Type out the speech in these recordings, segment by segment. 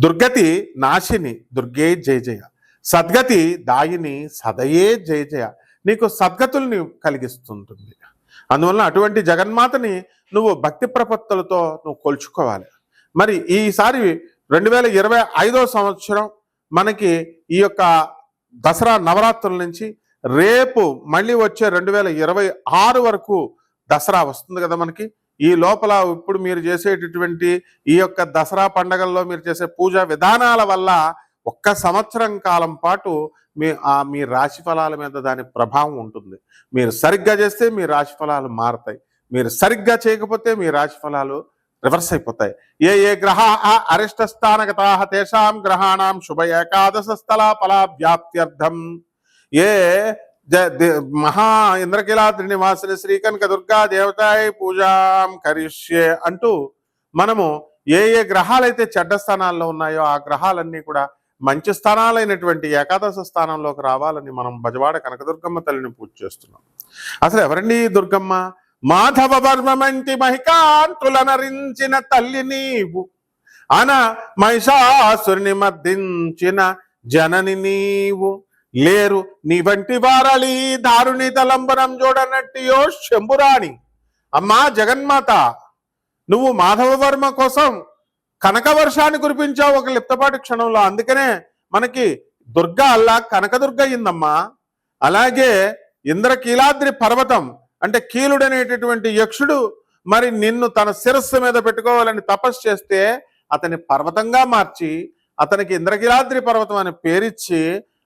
దుర్గతి నాశిని దుర్గే జయ జయ. సద్గతి దాయిని సదయే జయ జయ. నీకు సద్గతుల్ని కలిగిస్తుంటుంది. అందువలన అటువంటి జగన్మాతని నువ్వు భక్తి ప్రపత్తులతో నువ్వు కొలుచుకోవాలి. మరి ఈసారి రెండు వేల ఇరవై ఐదో సంవత్సరం మనకి ఈ యొక్క దసరా నవరాత్రుల నుంచి రేపు మళ్ళీ వచ్చే రెండు వేల ఇరవై ఆరు వరకు దసరా వస్తుంది కదా మనకి. ఈ లోపల ఇప్పుడు మీరు చేసేటటువంటి ఈ యొక్క దసరా పండగల్లో మీరు చేసే పూజా విధానాల వల్ల ఒక్క సంవత్సరం కాలం పాటు మీ ఆ మీ రాశి ఫలాల మీద దాని ప్రభావం ఉంటుంది. మీరు సరిగ్గా చేస్తే మీ రాశి ఫలాలు మారతాయి. మీరు సరిగ్గా చేయకపోతే మీ రాశి ఫలాలు రివర్స్ అయిపోతాయి. ఏ ఏ గ్రహ అరిష్ట స్థానగతా తేషాం గ్రహాణం శుభ ఏకాదశ స్థల ఫలాభ్యాప్త్యర్థం. ఏ మహా ఇంద్రకిలాద్రి శ్రీ శ్రీకనక దుర్గా దేవతాయ పూజాం కరిష్యే అంటూ మనము ఏ ఏ గ్రహాలైతే చెడ్డ స్థానాల్లో ఉన్నాయో ఆ గ్రహాలన్నీ కూడా మంచి స్థానాలైనటువంటి ఏకాదశ స్థానంలోకి రావాలని మనం బజవాడ కనకదుర్గమ్మ తల్లిని పూజ చేస్తున్నాం. అసలు ఎవరండి దుర్గమ్మ? మాధవ వర్మమంటి మహికాంతులనరించిన తల్లి నీవు. అన మహిషాసురిని మర్దించిన జనని నీవు. లేరు నీ వంటి వారలి దారుని తలంబరం చూడనట్టియో శంభురాణి. అమ్మా జగన్మాత నువ్వు మాధవ వర్మ కోసం కనక వర్షాన్ని కురిపించావు ఒక లిప్తపాటి క్షణంలో. అందుకనే మనకి దుర్గ అల్లా కనకదుర్గ అయిందమ్మా అలాగే ఇంద్రకీలాద్రి పర్వతం అంటే కీలుడనేటటువంటి యక్షుడు మరి నిన్ను తన శిరస్సు మీద పెట్టుకోవాలని తపస్సు చేస్తే అతని పర్వతంగా మార్చి అతనికి ఇంద్రకీలాద్రి పర్వతం అని పేరిచ్చి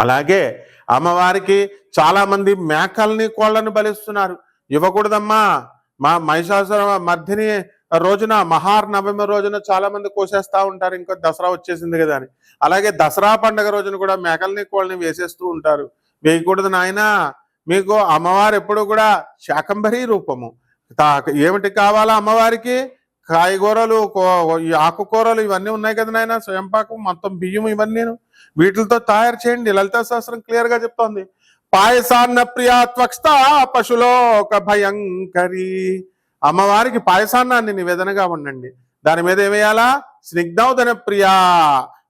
అలాగే అమ్మవారికి చాలామంది మేకల్ని కోళ్ళని బలిస్తున్నారు. ఇవ్వకూడదమ్మా. మా మహిషాసుర మధ్యని రోజున మహార్నవమి రోజున చాలా మంది ఉంటారు. ఇంకా దసరా వచ్చేసింది కదా అని. అలాగే దసరా పండగ రోజున కూడా మేకల్ని కోళ్ళని వేసేస్తూ ఉంటారు. వేయకూడదు నాయనా. మీకు అమ్మవారు ఎప్పుడు కూడా శాకంబరీ రూపము. ఏమిటి కావాలా అమ్మవారికి? కాయగూరలు కో- ఈ ఆకుకూరలు ఇవన్నీ ఉన్నాయి కదా నాయన. స్వయంపాకం మొత్తం బియ్యం ఇవన్నీ వీటితో తయారు చేయండి. లలితా శాస్త్రం క్లియర్గా చెప్తోంది. పాయసాన్న ప్రియా త్వక్స్త పశులోక భయంకరి. అమ్మవారికి పాయసాన్నాన్ని నివేదనగా ఉండండి. దాని మీద ఏమేయాలా స్నిగ్ధౌదన ప్రియా.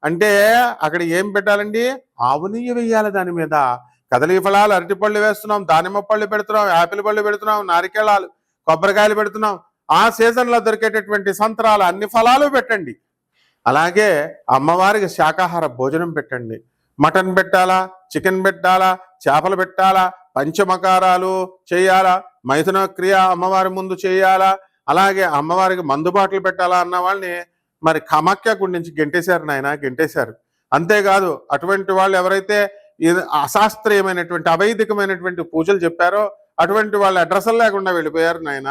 అంటే అక్కడ ఏం పెట్టాలండి? ఆవు నెయ్యి వేయాలి దాని మీద. కదలి ఫలాలు అరటి పళ్ళు వేస్తున్నాం దానిమ్మ పళ్ళు పెడుతున్నాం యాపిల్ పళ్ళు పెడుతున్నాం నారికేళాలు కొబ్బరికాయలు పెడుతున్నాం. ఆ సీజన్లో దొరికేటటువంటి సంతరాలు అన్ని ఫలాలు పెట్టండి. అలాగే అమ్మవారికి శాకాహార భోజనం పెట్టండి. మటన్ పెట్టాలా? చికెన్ పెట్టాలా? చేపలు పెట్టాలా? పంచమకారాలు చేయాలా? మైథున క్రియ అమ్మవారి ముందు చేయాలా? అలాగే అమ్మవారికి మందుబాట్లు పెట్టాలా అన్న వాళ్ళని మరి కమాఖ్య గుడి నుంచి గెంటేశారు నాయన గెంటేశారు. అంతేకాదు అటువంటి వాళ్ళు ఎవరైతే ఇది అశాస్త్రీయమైనటువంటి అవైదికమైనటువంటి పూజలు చెప్పారో అటువంటి వాళ్ళ అడ్రస్లు లేకుండా వెళ్ళిపోయారు నాయన.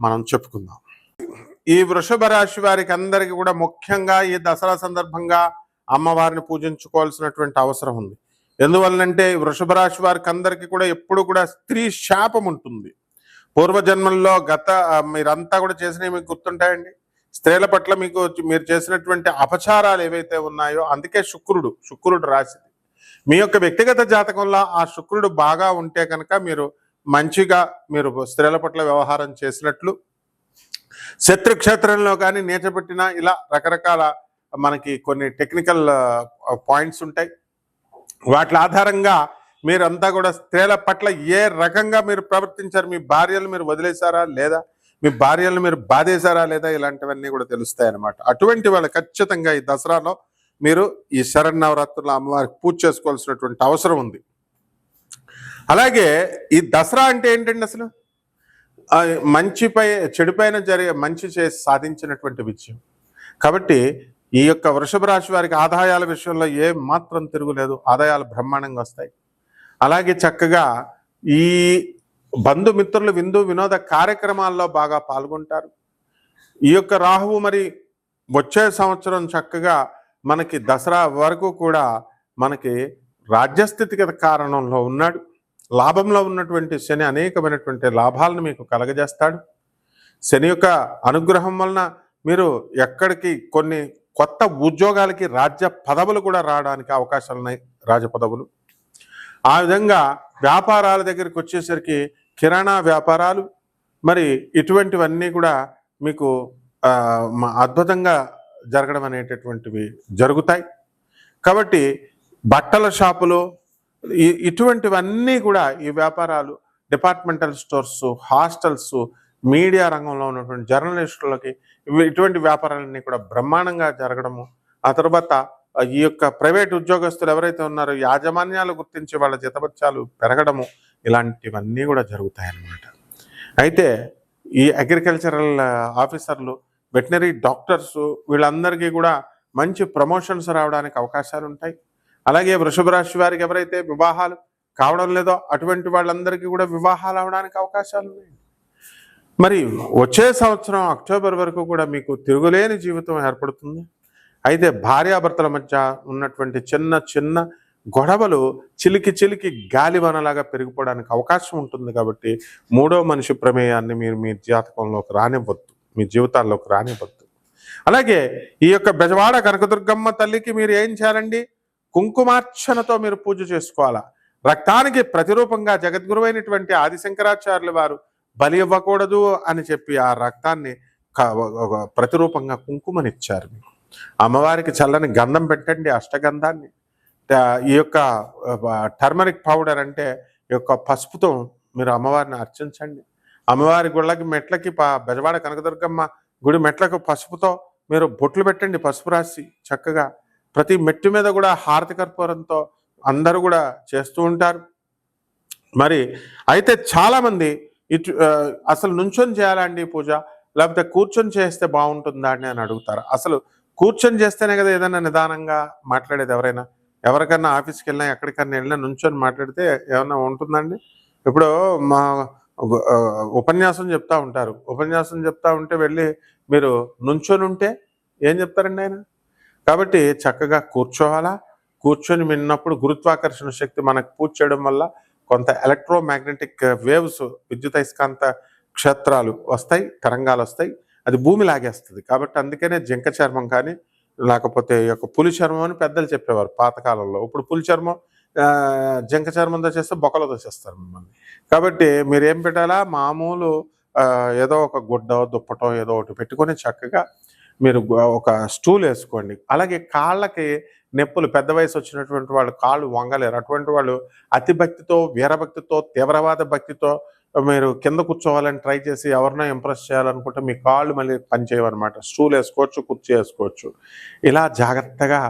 మనం చెప్పుకుందాం. ఈ వృషభ రాశి వారికి అందరికీ కూడా ముఖ్యంగా ఈ దసరా సందర్భంగా అమ్మవారిని పూజించుకోవాల్సినటువంటి అవసరం ఉంది. ఎందువల్లంటే వృషభ రాశి వారికి అందరికీ కూడా ఎప్పుడు కూడా స్త్రీ శాపం ఉంటుంది. పూర్వజన్మల్లో గత మీరంతా కూడా చేసినవి మీకు గుర్తుంటాయండి? స్త్రీల పట్ల మీకు మీరు చేసినటువంటి అపచారాలు ఏవైతే ఉన్నాయో అందుకే శుక్రుడు శుక్రుడు రాసింది మీ యొక్క వ్యక్తిగత జాతకంలో ఆ శుక్రుడు బాగా ఉంటే కనుక మీరు మంచిగా మీరు స్త్రీల పట్ల వ్యవహారం చేసినట్లు శత్రు క్షేత్రంలో కానీ నేచపెట్టిన ఇలా రకరకాల మనకి కొన్ని టెక్నికల్ పాయింట్స్ ఉంటాయి. వాటి ఆధారంగా మీరంతా కూడా స్త్రీల పట్ల ఏ రకంగా మీరు ప్రవర్తించారు? మీ భార్యలు మీరు వదిలేశారా లేదా? మీ భార్యలు మీరు బాధేశారా లేదా? ఇలాంటివన్నీ కూడా తెలుస్తాయి అన్నమాట అటువంటి వాళ్ళు ఖచ్చితంగా ఈ దసరాలో మీరు ఈ శరణవరాత్రుల అమ్మవారికి పూజ చేసుకోవాల్సినటువంటి అవసరం ఉంది. అలాగే ఈ దసరా అంటే ఏంటండి అసలు? మంచిపై చెడుపైన జరిగే మంచి చేసి సాధించినటువంటి విజయం. కాబట్టి ఈ యొక్క వృషభ రాశి వారికి ఆదాయాల విషయంలో ఏ మాత్రం తిరుగులేదు. ఆదాయాలు బ్రహ్మాండంగా వస్తాయి. అలాగే చక్కగా ఈ బంధుమిత్రులు విందు వినోద కార్యక్రమాల్లో బాగా పాల్గొంటారు. ఈ యొక్క రాహువు మరి వచ్చే సంవత్సరం చక్కగా మనకి దసరా వరకు కూడా మనకి రాజ్యస్థితిగత కారణంలో ఉన్నాడు. లాభంలో ఉన్నటువంటి శని అనేకమైనటువంటి లాభాలను మీకు కలగజేస్తాడు. శని యొక్క అనుగ్రహం వలన మీరు ఎక్కడికి కొన్ని కొత్త ఉద్యోగాలకి రాజ్య పదవులు కూడా రావడానికి అవకాశాలు ఉన్నాయి రాజ పదవులు. ఆ విధంగా వ్యాపారాల దగ్గరికి వచ్చేసరికి కిరాణా వ్యాపారాలు మరి ఇటువంటివన్నీ కూడా మీకు అద్భుతంగా జరగడం అనేటటువంటివి జరుగుతాయి. కాబట్టి బట్టల షాపులో ఇటువంటివన్నీ కూడా ఈ వ్యాపారాలు డిపార్ట్మెంటల్ స్టోర్స్ హాస్టల్స్ మీడియా రంగంలో ఉన్నటువంటి జర్నలిస్టులకి ఇటువంటి వ్యాపారాలన్నీ కూడా బ్రహ్మాండంగా జరగడము. ఆ తర్వాత ఈ యొక్క ప్రైవేట్ ఉద్యోగస్తులు ఎవరైతే ఉన్నారో యాజమాన్యాలు గుర్తించి వాళ్ళ జతపత్యాలు పెరగడము ఇలాంటివన్నీ కూడా జరుగుతాయి అన్నమాట అయితే ఈ అగ్రికల్చరల్ ఆఫీసర్లు వెటనరీ డాక్టర్స్ వీళ్ళందరికీ కూడా మంచి ప్రమోషన్స్ రావడానికి అవకాశాలు ఉంటాయి అలాగే వృషభ రాశి వారికి ఎవరైతే వివాహాలు కావడం లేదో అటువంటి వాళ్ళందరికీ కూడా వివాహాలు అవడానికి అవకాశాలు ఉన్నాయి. మరి వచ్చే సంవత్సరం అక్టోబర్ వరకు కూడా మీకు తిరుగులేని జీవితం ఏర్పడుతుంది. అయితే భార్యాభర్తల మధ్య ఉన్నటువంటి చిన్న చిన్న గొడవలు చిలికి చిలికి గాలివనలాగా పెరిగిపోవడానికి అవకాశం ఉంటుంది కాబట్టి మూడో మనిషి ప్రమేయాన్ని మీరు మీ జాతకంలోకి రానివ్వద్దు. మీ జీవితాల్లోకి రానివ్వద్దు. అలాగే ఈ యొక్క బెజవాడ కనకదుర్గమ్మ తల్లికి మీరు ఏం చేయాలండి? కుంకుమార్చనతో మీరు పూజ చేసుకోవాలా? రక్తానికి ప్రతిరూపంగా జగద్గురువైనటువంటి ఆదిశంకరాచార్యుల వారు బలి ఇవ్వకూడదు అని చెప్పి ఆ రక్తాన్ని ప్రతిరూపంగా కుంకుమనిచ్చారు. మీకు అమ్మవారికి చల్లని గంధం పెట్టండి అష్టగంధాన్ని. ఈ యొక్క టర్మరిక్ పౌడర్ అంటే ఈ యొక్క పసుపుతో మీరు అమ్మవారిని అర్చించండి. అమ్మవారి గుళ్ళకి మెట్లకి బెజవాడ కనకదుర్గమ్మ గుడి మెట్లకు పసుపుతో మీరు బొట్లు పెట్టండి పసుపు రాసి చక్కగా. ప్రతి మెట్టు మీద కూడా హారతి కర్పూరంతో అందరూ కూడా చేస్తూ ఉంటారు. మరి అయితే చాలామంది ఇటు అసలు నుంచొని చేయాలండి పూజ? లేకపోతే కూర్చొని చేస్తే బాగుంటుందా అని అని అడుగుతారు. అసలు కూర్చొని చేస్తేనే కదా ఏదైనా నిదానంగా మాట్లాడేది ఎవరైనా? ఎవరికన్నా ఆఫీస్కి వెళ్ళినా ఎక్కడికన్నా వెళ్ళినా నుంచొని మాట్లాడితే ఏమన్నా ఉంటుందండి ఇప్పుడు మా ఉపన్యాసం చెప్తా ఉంటారు. ఉపన్యాసం చెప్తా ఉంటే వెళ్ళి మీరు నుంచొని ఉంటే ఏం చెప్తారండి ఆయన? కాబట్టి చక్కగా కూర్చోవాలా? కూర్చొని విన్నప్పుడు గురుత్వాకర్షణ శక్తి మనకు పూజ చేయడం వల్ల కొంత ఎలక్ట్రోమాగ్నెటిక్ వేవ్స్ విద్యుతయస్కాంత క్షేత్రాలు వస్తాయి తరంగాలు వస్తాయి. అది భూమి లాగేస్తుంది. కాబట్టి అందుకనే జింక చర్మం కానీ లేకపోతే ఈ యొక్క పులి చర్మం అని పెద్దలు చెప్పేవారు పాతకాలంలో. ఇప్పుడు పులి చర్మం జింక చర్మంతో చేస్తే బొక్కలతో చేస్తారు మిమ్మల్ని. కాబట్టి మీరు ఏం పెట్టాలా? మామూలు ఏదో ఒక గుడ్డ దుప్పటో ఏదో ఒకటి పెట్టుకొని చక్కగా మీరు ఒక స్టూల్ వేసుకోండి. అలాగే కాళ్ళకి నొప్పులు పెద్ద వయసు వచ్చినటువంటి వాళ్ళు కాళ్ళు వంగలేరు. అటువంటి వాళ్ళు అతి భక్తితో వీరభక్తితో తీవ్రవాద భక్తితో మీరు కింద కూర్చోవాలని ట్రై చేసి ఎవరినో ఇంప్రెస్ చేయాలనుకుంటే మీ కాళ్ళు మళ్ళీ పనిచేయవన్నమాట స్టూల్ వేసుకోవచ్చు కుర్చీ వేసుకోవచ్చు. ఇలా జాగ్రత్తగా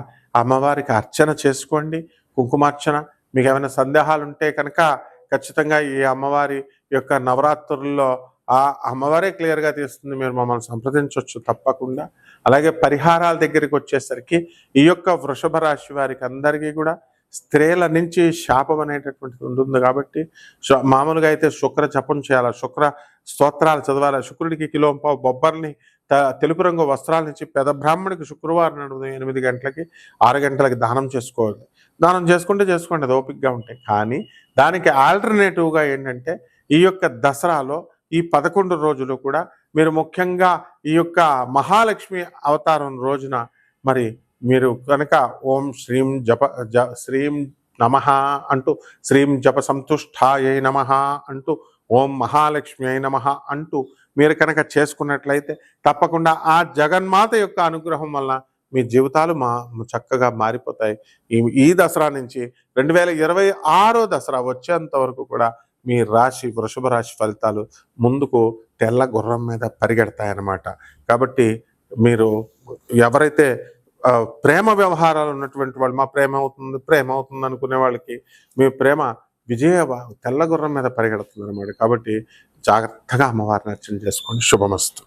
అమ్మవారికి అర్చన చేసుకోండి. కుంకుమార్చన. మీకు ఏమైనా సందేహాలు ఉంటే కనుక ఖచ్చితంగా ఈ అమ్మవారి యొక్క నవరాత్రుల్లో ఆ అమ్మవారే క్లియర్గా తీస్తుంది మీరు మమ్మల్ని సంప్రదించవచ్చు తప్పకుండా. అలాగే పరిహారాల దగ్గరికి వచ్చేసరికి ఈ యొక్క వృషభ రాశి వారికి అందరికీ కూడా స్త్రీల నుంచి శాపం అనేటటువంటిది ఉంటుంది కాబట్టి మామూలుగా అయితే శుక్ర జపం చేయాలి శుక్ర స్తోత్రాలు చదవాలి శుక్రుడికి కిలో బొబ్బర్ని తెలుపు రంగు వస్త్రాల నుంచి పెద బ్రాహ్మణికి శుక్రవారం ఉదయం ఎనిమిది గంటలకి ఆరు గంటలకి దానం చేసుకోవాలి. దానం చేసుకుంటే చేసుకోండి అది ఓపికగా ఉంటాయి. కానీ దానికి ఆల్టర్నేటివ్గా ఏంటంటే ఈ యొక్క దసరాలో ఈ పదకొండు రోజులు కూడా మీరు ముఖ్యంగా ఈ యొక్క మహాలక్ష్మి అవతారం రోజున మరి మీరు కనుక ఓం శ్రీం జప జ శ్రీం నమ అంటూ శ్రీం జప సంతుష్టాయ నమ అంటూ ఓం మహాలక్ష్మి అయి నమ అంటూ మీరు కనుక చేసుకున్నట్లయితే తప్పకుండా ఆ జగన్మాత యొక్క అనుగ్రహం వల్ల మీ జీవితాలు మా చక్కగా మారిపోతాయి. ఈ ఈ దసరా నుంచి రెండు వేల ఇరవై ఆరో దసరా వచ్చేంత వరకు కూడా మీ రాశి వృషభ రాశి ఫలితాలు ముందుకు తెల్ల గుర్రం మీద పరిగెడతాయన్నమాట. కాబట్టి మీరు ఎవరైతే ప్రేమ వ్యవహారాలు ఉన్నటువంటి వాళ్ళు మా ప్రేమ అవుతుంది ప్రేమ అవుతుంది అనుకునే వాళ్ళకి మీ ప్రేమ విజయ తెల్ల గుర్రం మీద పరిగెడుతుంది అనమాట కాబట్టి జాగ్రత్తగా అమ్మవారిని అర్చన చేసుకోండి. శుభమస్తు.